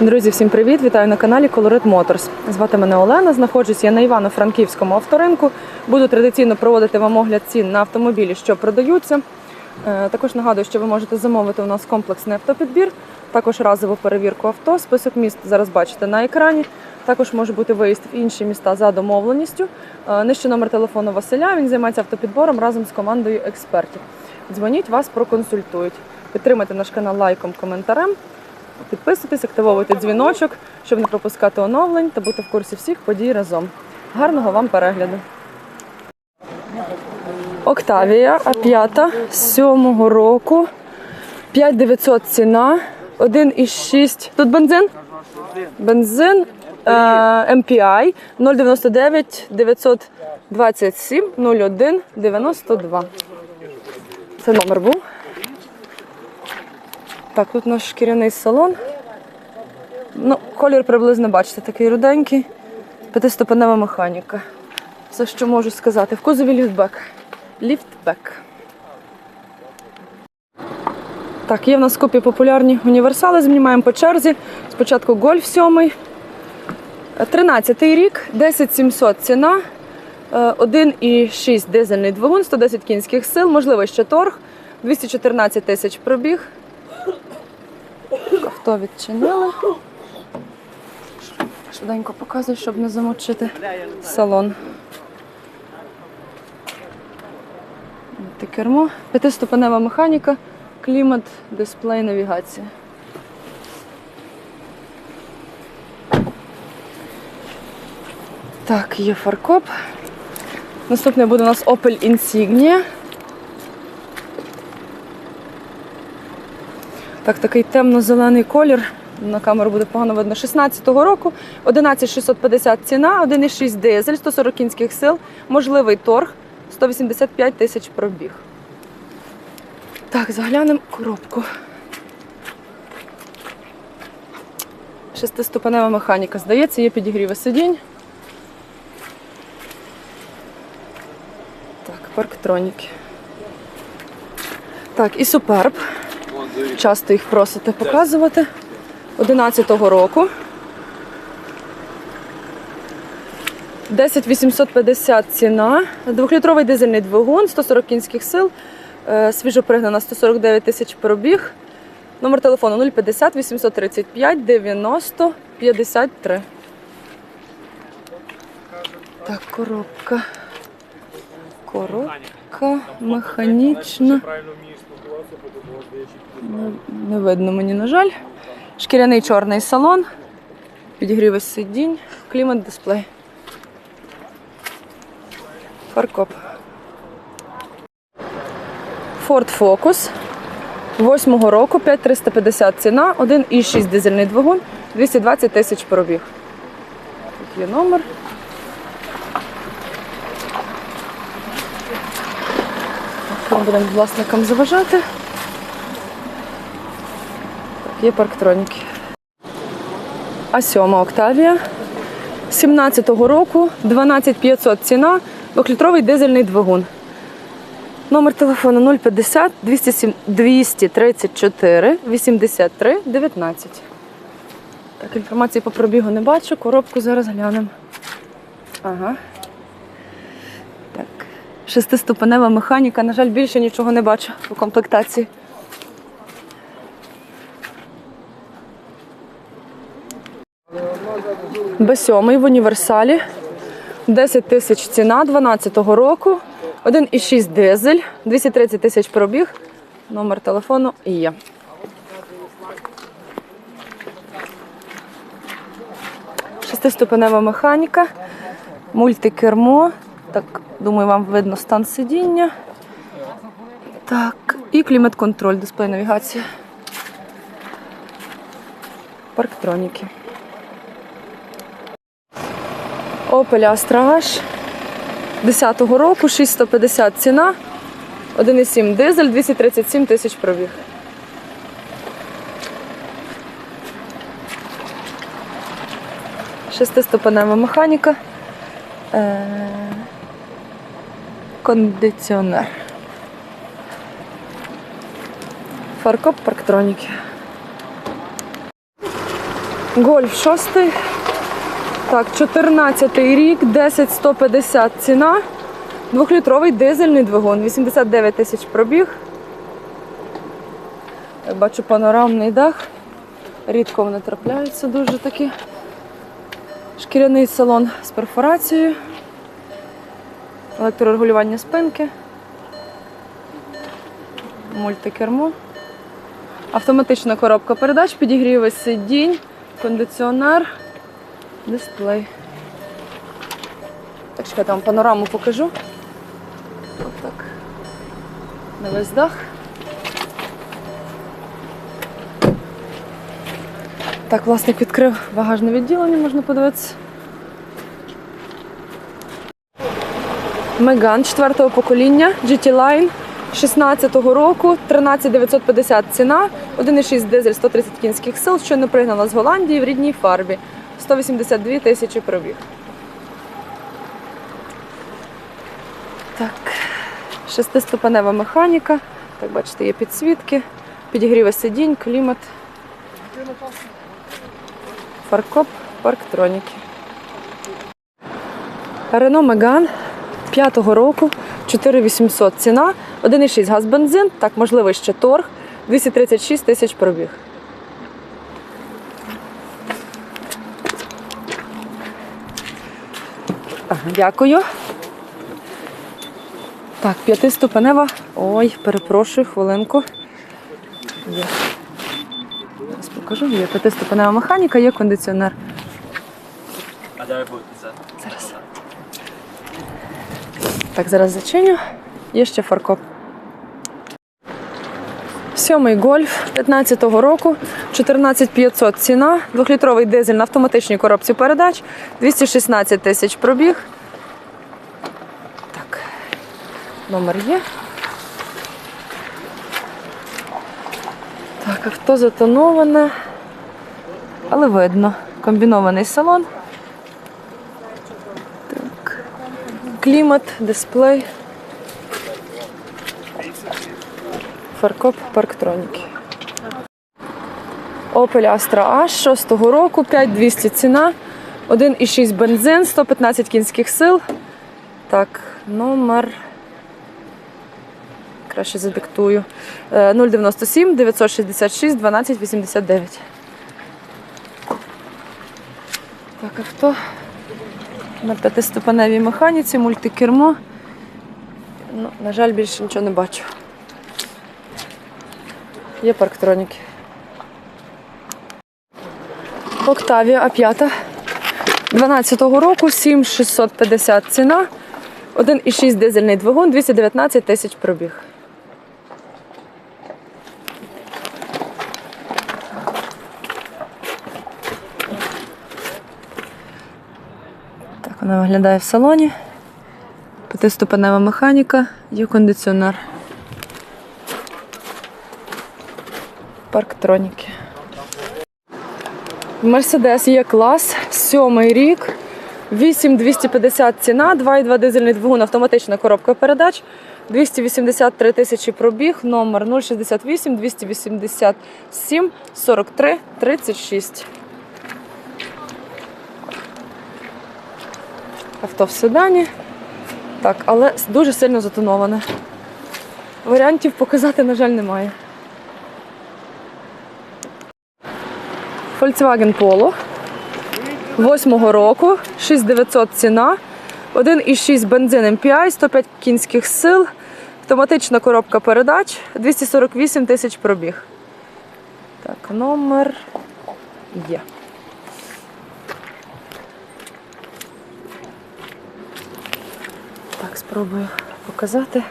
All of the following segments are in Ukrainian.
Друзі, всім привіт! Вітаю на каналі Colorit Motors. Звати мене Олена. Знаходжусь я на Івано-Франківському авторинку. Буду традиційно проводити вам огляд цін на автомобілі, що продаються. Е, Також нагадую, що ви можете замовити у нас комплексний автопідбір, також разову перевірку авто. Список міст зараз бачите на екрані. Також може бути виїзд в інші міста за домовленістю. Е, Нижче номер телефону Василя. Він займається автопідбором разом з командою експертів. Дзвоніть, вас проконсультують. Підтримайте наш канал лайком, коментарем. Підписуйтесь, активовуйте дзвіночок, щоб не пропускати оновлень та бути в курсі всіх подій разом. Гарного вам перегляду! Октавія А5 з 7 року. 5900 ціна. 1,6. Тут бензин? Бензин е, MPI 099 927 01 92. Це номер був. Так, тут наш шкіряний салон. Ну, колір приблизно бачите, такий руденький. П'ятиступенева механіка. Все, що можу сказати. В кузові ліфтбек. Ліфтбек. Так, є в нас купі популярні універсали, знімаємо по черзі. Спочатку гольф 7. 13 й рік, 10700 ціна. Е, 1,6 дизельний двигун, 110 кінських сил, можливо, ще торг, 214 тисяч пробіг. Авто відчинили. Швиденько показую, щоб не замочити салон. Ти кермо. П'ятиступенева механіка, клімат, дисплей, навігація. Так, є фаркоп. Наступний буде у нас Opel Insignia. Так, такий темно-зелений колір. На камеру буде погано видно. 16-го року. 11650 ціна, 1,6 дизель, 140 кінських сил, можливий торг, 185 тисяч пробіг. Так, заглянемо коробку. Шестиступенева механіка. Здається, є підігріви сидінь. Так, парктроніки. Так, і суперб. Часто їх просите показувати. 11-го року. 10850 ціна. Двохлітровий дизельний двигун, 140 кінських сил, е, свіжо пригнана 149 тисяч пробіг. Номер телефону 050 835 90 53. Так, коробка. Коробка механічна. Не, видно мені, на жаль. Шкіряний чорний салон, підігріви сидінь, клімат дисплей. Фаркоп. Ford Focus. 8 року, 5350 ціна, 1,6 дизельний двигун, 220 тисяч пробіг. Тут є номер. Так, Ми будемо власникам заважати. Є парктроніки. А 7 Октавія 17-го року, 12500 ціна, 2-літровий дизельний двигун. Номер телефону 050 207 234 83 19. Так, інформації по пробігу не бачу, коробку зараз глянемо. Ага. Шестиступенева механіка, на жаль, більше нічого не бачу у комплектації. Б7 в універсалі. 10 тисяч ціна 12-го року. 1,6 дизель, 230 тисяч пробіг. Номер телефону є. Шестиступенева механіка, мультикермо. Так, думаю, вам видно стан сидіння. Так, і клімат-контроль, дисплей навігація. Парктроніки. Opel Astra H 10-го року, 6150 ціна, 1,7 дизель, 237 тисяч пробіг. Шестиступенева механіка. Кондиціонер. Фаркоп парктроніки. Гольф 6. Так, 14 рік, 10 150 ціна. Двохлітровий дизельний двигун, 89 тисяч пробіг. Я бачу панорамний дах. Рідко вони трапляються дуже такі. Шкіряний салон з перфорацією. Електрорегулювання спинки. Мультикермо. Автоматична коробка передач, підігріви сидінь, кондиціонер, дисплей. Так, чекайте, я вам панораму покажу. Отак. На весь дах. Так, власник відкрив багажне відділення, можна подивитися. Меган 4-го покоління, GT Line 16-го року, 13950 ціна, 1,6 дизель 130 кінських сил, що не пригнана з Голландії в рідній фарбі. 182 тисячі пробіг. Так, шестиступенева механіка. Так, бачите, є підсвітки, підігріви сидінь, клімат. Фаркоп, парктроніки. Рено Меган 5-го року, 4800 ціна, 1,6 газ бензин, так, можливо, ще торг, 236 тисяч пробіг. Дякую. Так, п'ятиступенева. Ой, перепрошую, хвилинку. Є. Зараз покажу. Є п'ятиступенева механіка, є кондиціонер. А де ви будете це? Зараз. Так, зараз зачиню. Є ще фаркоп. Сьомий гольф 15-го року, 14500 ціна, двохлітровий дизель на автоматичній коробці передач, 216 тисяч пробіг. Так, номер є. Так, авто затоноване, але видно. Комбінований салон. Клімат, дисплей. Фаркоп парктроніки. Opel Astra H 6-го року, 5200 ціна, 1,6 бензин, 115 кінських сил. Так, номер. Краще задиктую. Е, 097 966 1289. Так, авто на п'ятиступеневій механіці, мультикермо. Ну, на жаль, більше нічого не бачу. Є парктроніки. Октавія А5 12-го року, 7650 ціна. 1,6 дизельний двигун, 219 тисяч пробіг. Вона виглядає в салоні. П'ятиступенева механіка, є кондиціонер. Парктроніки. Мерседес є клас, сьомий рік, 8250 ціна, 2,2 дизельний двигун, автоматична коробка передач, 283 тисячі пробіг, номер 068 287 43 36. Авто в седані. Так, але дуже сильно затоноване. Варіантів показати, на жаль, немає. Volkswagen Polo. 8-го року, 6900 ціна, 1,6 бензин MPI, 105 кінських сил, автоматична коробка передач, 248 тисяч пробіг. Так, номер є. Так, спробую показати.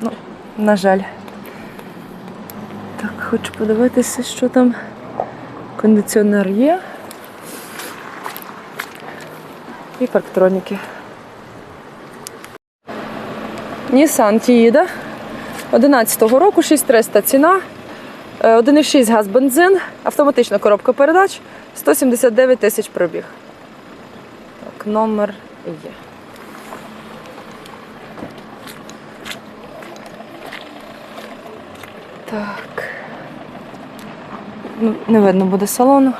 Ну, на жаль. Так, хочу подивитися, що там. Кондиціонер є. І парктроніки. Nissan Тіїда 11-го року, 6300 ціна. Е, 1,6 газ бензин, автоматична коробка передач, 179 тисяч пробіг. Номер є. Так. ну, не видно буде салону.